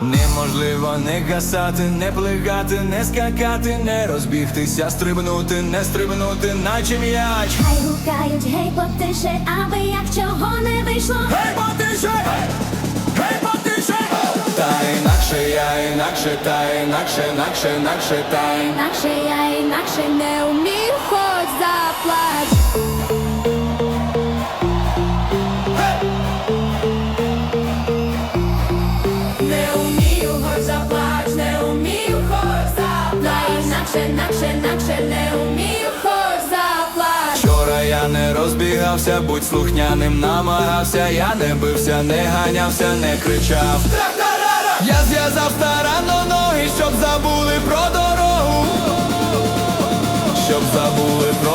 Неможливо не гасати, не плигати, не скакати, не розбігтися, стрибнути, не стрибнути, наче м'яч Хай гукають, гей, потише, аби як чого не вийшло. Гей, потише! Гей, потише! Та інакше я, інакше, та інакше, інакше, інакше, та інакше. Я інакше не вмію, хоч заплач. Не розбігався, будь слухняним намагався, я не бився, не ганявся, не кричав. Я зв'язав старанно ноги, щоб забули про дорогу. Щоб забули про